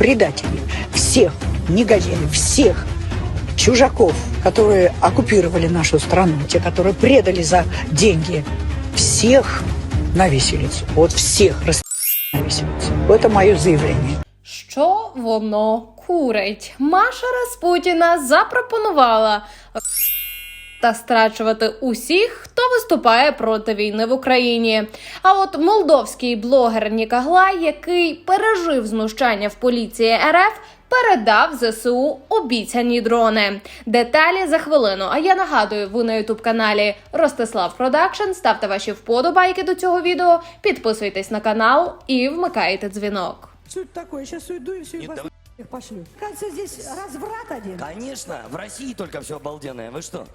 предателей, всех негодяев, всех чужаков, которые оккупировали нашу страну, те, которые предали за деньги, всех на виселицу. Вот всех рас... на виселицу. Это мое заявление. Що воно курить? Маша Распутіна запропонувала та страчувати усіх, хто виступає проти війни в Україні. А от молдовський блогер Нікаглай, який пережив знущання в поліції РФ. Передав ЗСУ обіцяні дрони. Деталі за хвилину. А я нагадую, ви на ютуб каналі Ростислав Продакшн. Ставте ваші вподобайки до цього відео, підписуйтесь на канал і вмикайте дзвінок. Это такое? Сейчас уйду и все, и вас их пошлю. Кажется, здесь разврат один. Конечно, в России только все обалденное. Вы что?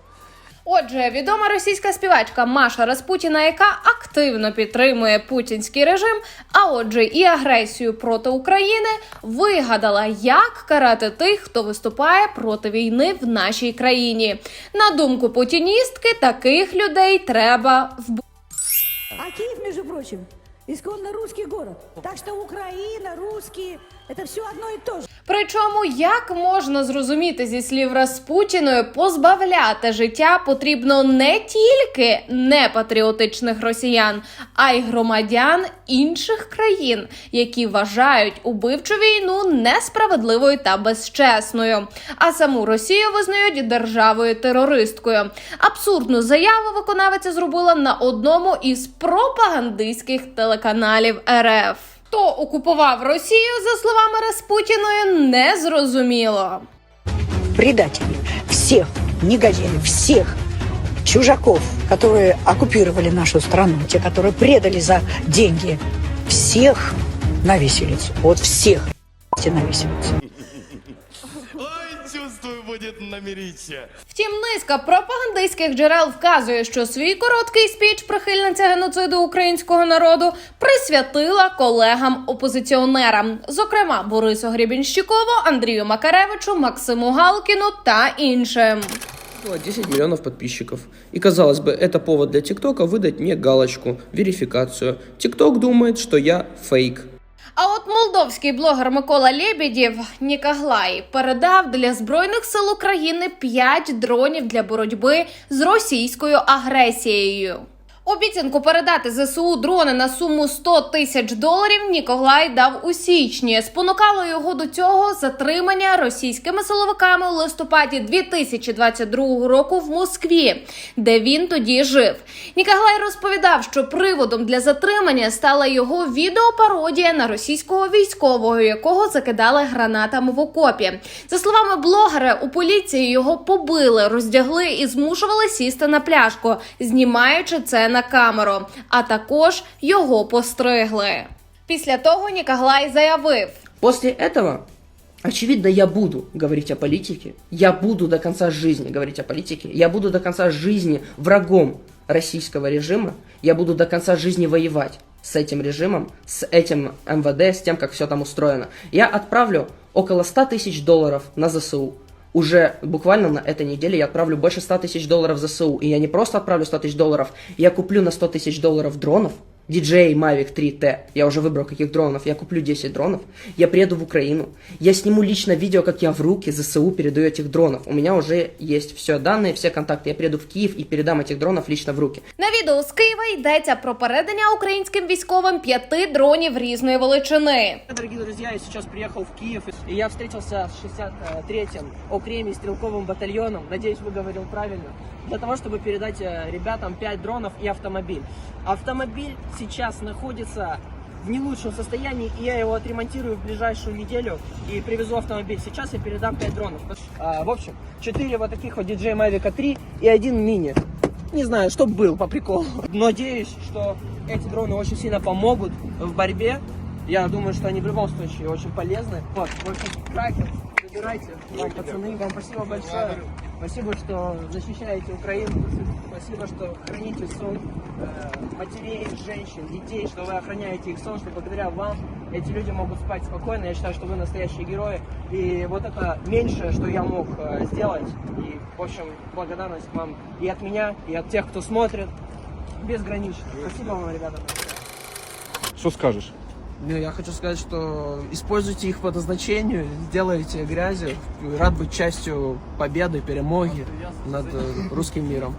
Отже, відома російська співачка Маша Распутіна, яка активно підтримує путінський режим, а отже, і агресію проти України, вигадала, як карати тих, хто виступає проти війни в нашій країні. На думку путіністки, таких людей треба вбити. А Киев, между прочим, исконно русский город. Так что Украина, русские, это все одно и то же. Причому, як можна зрозуміти зі слів Распутіної, позбавляти життя потрібно не тільки непатріотичних росіян, а й громадян інших країн, які вважають убивчу війну несправедливою та безчесною. А саму Росію визнають державою терористкою. Абсурдну заяву виконавиця зробила на одному із пропагандистських телеканалів РФ. Хто окупував Росію, за словами Распутіної, не зрозуміло. Предателі всех негодяев, всіх чужаків, которые оккупировали нашу страну, те, которые предали за деньги, всіх на виселицу. От всіх на виселицу Ой, чувствую, будет намерите. Втім, низка пропагандистських джерел вказує, що свій короткий спіч прихильниця геноциду українського народу присвятила колегам-опозиціонерам, зокрема Борису Гребінщикову, Андрію Макаревичу, Максиму Галкіну та іншим. Было 10 миллионов подписчиков. И казалось бы, это повод для ТикТока выдать мне галочку, верификацию. ТикТок думает, что я фейк. А от молдовський блогер Микола Лєбєдєв Нікаглай передав для збройних сил України 5 дронів для боротьби з російською агресією. Обіцянку передати ЗСУ дрони на суму 100 тисяч доларів Ніколай дав у січні. Спонукало його до цього затримання російськими силовиками у листопаді 2022 року в Москві, де він тоді жив. Ніколай розповідав, що приводом для затримання стала його відеопародія на російського військового, якого закидали гранатами в окопі. За словами блогера, у поліції його побили, роздягли і змушували сісти на пляшку, знімаючи це на камеру. А також його постригли. Після того Нікаглай заявив. После этого, очевидно, я буду говорить о политике. Я буду до конца жизни говорить о политике. Я буду до конца жизни врагом российского режима. Я буду до конца жизни воевать с этим режимом, с этим МВД, с тем, как все там устроено. Я отправлю около 100 тысяч долларов на ЗСУ. Уже буквально на этой неделе я отправлю больше 100 тысяч долларов в ЗСУ. И я не просто отправлю 100 тысяч долларов, я куплю на 100 тысяч долларов дронов, DJI Mavic 3T. Я уже выбрал, каких дронов. Я куплю 10 дронов. Я приеду в Украину. Я сниму лично видео, как я в руки ЗСУ передаю этих дронов. У меня уже есть все данные, все контакты. Я приеду в Киев и передам этих дронов лично в руки. На відео з Києва йдеться про передання українським військовим п'яти дронів різної величини. Дорогие друзья, я сейчас приехал в Киев, и я встретился с 63-м окреми стрелковым батальоном, надеюсь, выговорил правильно, для того, чтобы передать э, ребятам 5 дронов и автомобиль. Автомобиль сейчас находится в не лучшем состоянии, и я его отремонтирую в ближайшую неделю и привезу автомобиль. Сейчас я передам 5 дронов. А, в общем, 4 вот таких вот DJI Mavic 3 и один мини. Не знаю, что был по приколу. Надеюсь, что эти дроны очень сильно помогут в борьбе. Я думаю, что они в любом случае очень полезны. Вот, в общем, кракер, забирайте. Вам, пацаны, вам спасибо большое. Спасибо, что защищаете Украину. Спасибо, что храните сон э, матерей, женщин, детей, что вы охраняете их сон, что благодаря вам эти люди могут спать спокойно. Я считаю, что вы настоящие герои. И вот это меньшее, что я мог э, сделать. И, в общем, благодарность вам и от меня, и от тех, кто смотрит. Безгранично. Спасибо вам, ребята. Что скажешь? Ну, я хочу сказать, что используйте их по назначению, сделайте грязью. Рад быть частью победы, перемоги над э, русским миром.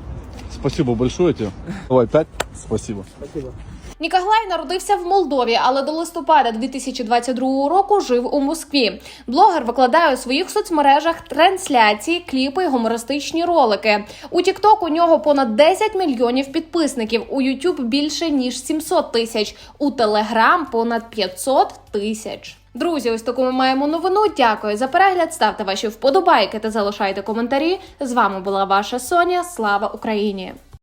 Спасибо большое тебе. Давай, пять. Спасибо. Спасибо. Нікаглай народився в Молдові, але до листопада 2022 року жив у Москві. Блогер викладає у своїх соцмережах трансляції, кліпи й гумористичні ролики. У TikTok у нього понад 10 мільйонів підписників. У YouTube більше ніж 700 тисяч. У Telegram понад 500 тисяч. Друзі, ось таку ми маємо новину. Дякую за перегляд. Ставте ваші вподобайки та залишайте коментарі. З вами була ваша Соня. Слава Україні!